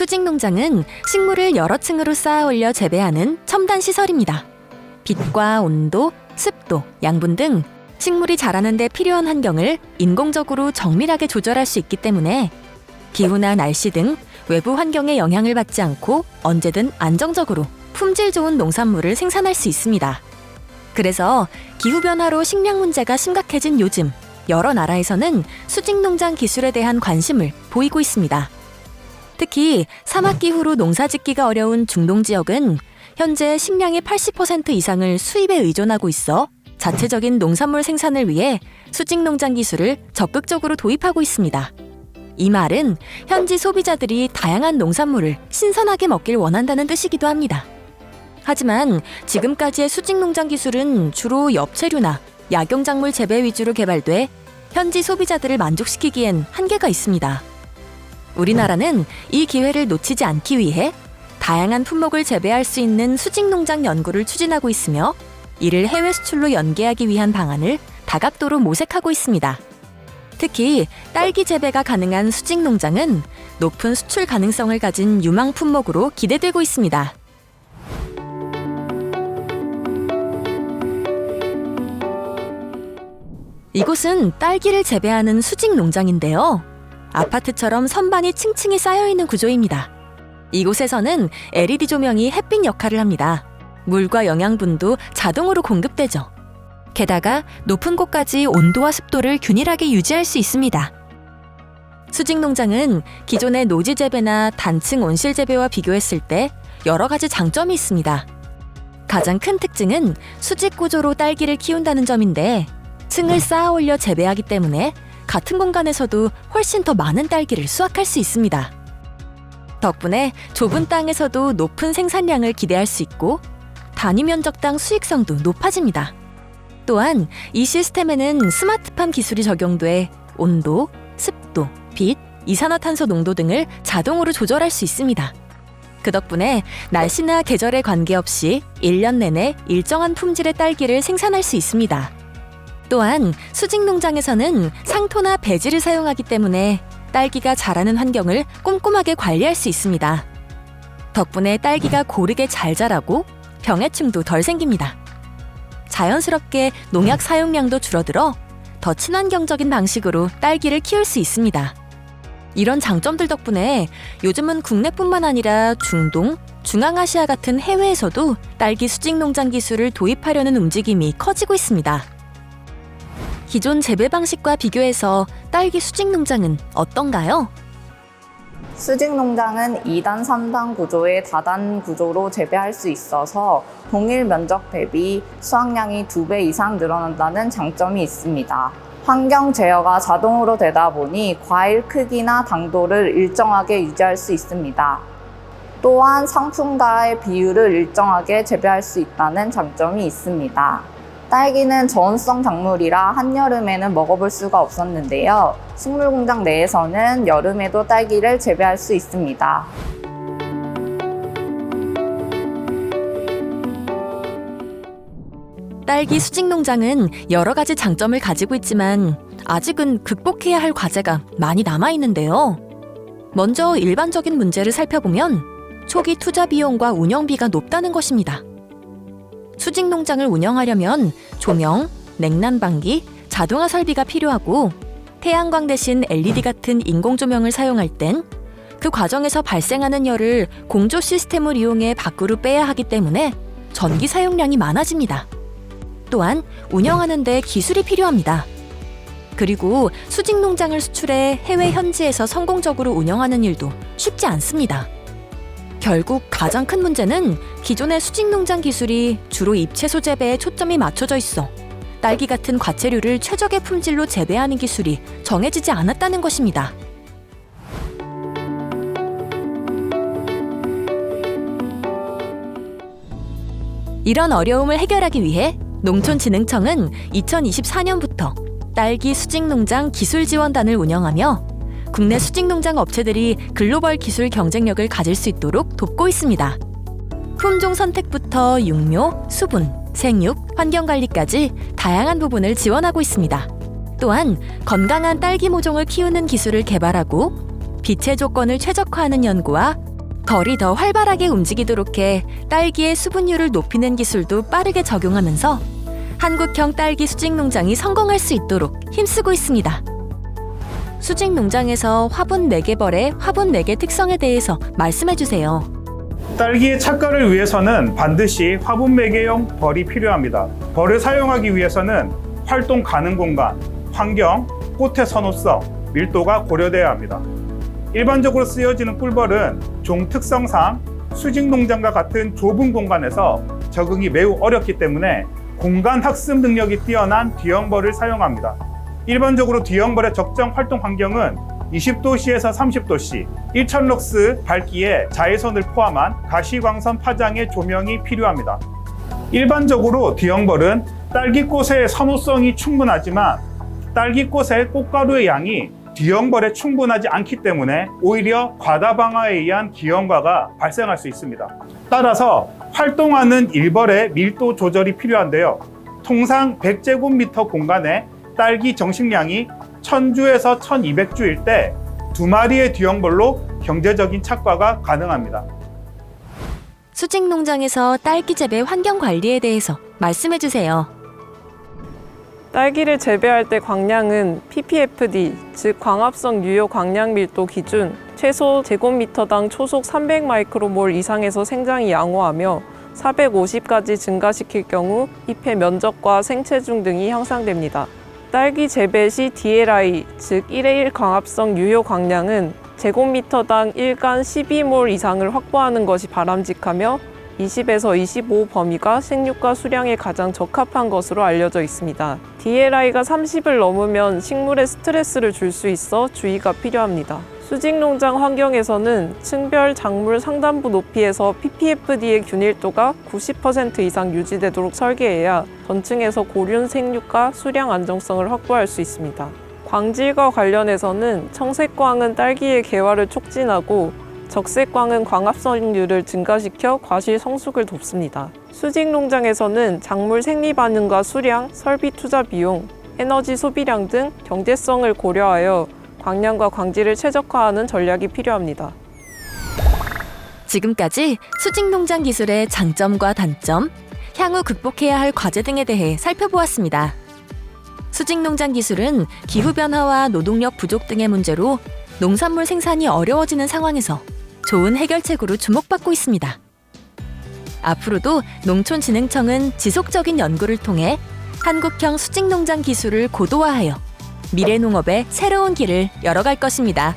수직 농장은 식물을 여러 층으로 쌓아 올려 재배하는 첨단 시설입니다. 빛과 온도, 습도, 양분 등 식물이 자라는 데 필요한 환경을 인공적으로 정밀하게 조절할 수 있기 때문에 기후나 날씨 등 외부 환경에 영향을 받지 않고 언제든 안정적으로 품질 좋은 농산물을 생산할 수 있습니다. 그래서 기후변화로 식량 문제가 심각해진 요즘 여러 나라에서는 수직 농장 기술에 대한 관심을 보이고 있습니다. 특히 사막기 후로 농사짓기가 어려운 중동 지역은 현재 식량의 80% 이상을 수입에 의존하고 있어 자체적인 농산물 생산을 위해 수직 농장 기술을 적극적으로 도입하고 있습니다. 이 말은 현지 소비자들이 다양한 농산물을 신선하게 먹길 원한다는 뜻이기도 합니다. 하지만 지금까지의 수직 농장 기술은 주로 엽채류나 약용작물 재배 위주로 개발돼 현지 소비자들을 만족시키기엔 한계가 있습니다. 우리나라는 이 기회를 놓치지 않기 위해 다양한 품목을 재배할 수 있는 수직 농장 연구를 추진하고 있으며 이를 해외 수출로 연계하기 위한 방안을 다각도로 모색하고 있습니다. 특히 딸기 재배가 가능한 수직 농장은 높은 수출 가능성을 가진 유망 품목으로 기대되고 있습니다. 이곳은 딸기를 재배하는 수직 농장인데요. 아파트처럼 선반이 층층이 쌓여 있는 구조입니다. 이곳에서는 LED 조명이 햇빛 역할을 합니다. 물과 영양분도 자동으로 공급되죠. 게다가 높은 곳까지 온도와 습도를 균일하게 유지할 수 있습니다. 수직 농장은 기존의 노지 재배나 단층 온실 재배와 비교했을 때 여러 가지 장점이 있습니다. 가장 큰 특징은 수직 구조로 딸기를 키운다는 점인데 층을 쌓아 올려 재배하기 때문에 같은 공간에서도 훨씬 더 많은 딸기를 수확할 수 있습니다. 덕분에 좁은 땅에서도 높은 생산량을 기대할 수 있고 단위 면적당 수익성도 높아집니다. 또한 이 시스템에는 스마트팜 기술이 적용돼 온도, 습도, 빛, 이산화탄소 농도 등을 자동으로 조절할 수 있습니다. 그 덕분에 날씨나 계절에 관계없이 1년 내내 일정한 품질의 딸기를 생산할 수 있습니다. 또한 수직 농장에서는 상토나 배지를 사용하기 때문에 딸기가 자라는 환경을 꼼꼼하게 관리할 수 있습니다. 덕분에 딸기가 고르게 잘 자라고 병해충도 덜 생깁니다. 자연스럽게 농약 사용량도 줄어들어 더 친환경적인 방식으로 딸기를 키울 수 있습니다. 이런 장점들 덕분에 요즘은 국내뿐만 아니라 중동, 중앙아시아 같은 해외에서도 딸기 수직 농장 기술을 도입하려는 움직임이 커지고 있습니다. 기존 재배 방식과 비교해서 딸기 수직 농장은 어떤가요? 수직 농장은 2단, 3단 구조의 다단 구조로 재배할 수 있어서 동일 면적 대비 수확량이 2배 이상 늘어난다는 장점이 있습니다. 환경 제어가 자동으로 되다 보니 과일 크기나 당도를 일정하게 유지할 수 있습니다. 또한 상품과의 비율을 일정하게 재배할 수 있다는 장점이 있습니다. 딸기는 저온성 작물이라 한여름에는 먹어볼 수가 없었는데요. 식물공장 내에서는 여름에도 딸기를 재배할 수 있습니다. 딸기 수직 농장은 여러 가지 장점을 가지고 있지만 아직은 극복해야 할 과제가 많이 남아 있는데요. 먼저 일반적인 문제를 살펴보면 초기 투자 비용과 운영비가 높다는 것입니다. 수직 농장을 운영하려면 조명, 냉난방기, 자동화 설비가 필요하고 태양광 대신 LED 같은 인공 조명을 사용할 땐 그 과정에서 발생하는 열을 공조 시스템을 이용해 밖으로 빼야 하기 때문에 전기 사용량이 많아집니다. 또한 운영하는 데 기술이 필요합니다. 그리고 수직 농장을 수출해 해외 현지에서 성공적으로 운영하는 일도 쉽지 않습니다. 결국 가장 큰 문제는 기존의 수직 농장 기술이 주로 잎채소 재배에 초점이 맞춰져 있어 딸기 같은 과채류를 최적의 품질로 재배하는 기술이 정해지지 않았다는 것입니다. 이런 어려움을 해결하기 위해 농촌진흥청은 2024년부터 딸기 수직 농장 기술 지원단을 운영하며 국내 수직 농장 업체들이 글로벌 기술 경쟁력을 가질 수 있도록 돕고 있습니다. 품종 선택부터 육묘, 수분, 생육, 환경 관리까지 다양한 부분을 지원하고 있습니다. 또한 건강한 딸기 모종을 키우는 기술을 개발하고 빛의 조건을 최적화하는 연구와 벌이 더 활발하게 움직이도록 해 딸기의 수분율을 높이는 기술도 빠르게 적용하면서 한국형 딸기 수직 농장이 성공할 수 있도록 힘쓰고 있습니다. 수직 농장에서 화분 4개 벌의 화분 4개 특성에 대해서 말씀해 주세요. 딸기의 착과를 위해서는 반드시 화분 매개용 벌이 필요합니다. 벌을 사용하기 위해서는 활동 가능 공간, 환경, 꽃의 선호성, 밀도가 고려돼야 합니다. 일반적으로 쓰여지는 꿀벌은 종 특성상 수직 농장과 같은 좁은 공간에서 적응이 매우 어렵기 때문에 공간 학습 능력이 뛰어난 뒤형벌을 사용합니다. 일반적으로 뒤형벌의 적정 활동 환경은 20도씨에서 30도씨, 1000럭스 밝기에 자외선을 포함한 가시광선 파장의 조명이 필요합니다. 일반적으로 뒤형벌은 딸기꽃의 선호성이 충분하지만 딸기꽃의 꽃가루의 양이 뒤형벌에 충분하지 않기 때문에 오히려 과다방화에 의한 기형과가 발생할 수 있습니다. 따라서 활동하는 일벌의 밀도 조절이 필요한데요. 통상 100제곱미터 공간에 딸기 정식량이 1000주에서 1200주일 때 두 마리의 뒤형벌로 경제적인 착과가 가능합니다. 수직 농장에서 딸기 재배 환경 관리에 대해서 말씀해 주세요. 딸기를 재배할 때 광량은 ppfd, 즉 광합성 유효 광량 밀도 기준 최소 제곱미터당 초속 300 마이크로몰 이상에서 생장이 양호하며 450까지 증가시킬 경우 잎의 면적과 생체중 등이 향상됩니다. 딸기 재배 시 DLI, 즉 1의 1 광합성 유효 광량은 제곱미터당 일간 12몰 이상을 확보하는 것이 바람직하며 20에서 25 범위가 생육과 수량에 가장 적합한 것으로 알려져 있습니다. DLI가 30을 넘으면 식물에 스트레스를 줄 수 있어 주의가 필요합니다. 수직 농장 환경에서는 층별 작물 상단부 높이에서 ppfd의 균일도가 90% 이상 유지되도록 설계해야 전층에서 고륜 생육과 수량 안정성을 확보할 수 있습니다. 광질과 관련해서는 청색광은 딸기의 개화를 촉진하고 적색광은 광합성률을 증가시켜 과실 성숙을 돕습니다. 수직 농장에서는 작물 생리 반응과 수량, 설비 투자 비용, 에너지 소비량 등 경제성을 고려하여 광량과 광질을 최적화하는 전략이 필요합니다. 지금까지 수직 농장 기술의 장점과 단점, 향후 극복해야 할 과제 등에 대해 살펴보았습니다. 수직 농장 기술은 기후 변화와 노동력 부족 등의 문제로 농산물 생산이 어려워지는 상황에서 좋은 해결책으로 주목받고 있습니다. 앞으로도 농촌진흥청은 지속적인 연구를 통해 한국형 수직 농장 기술을 고도화하여 미래 농업의 새로운 길을 열어갈 것입니다.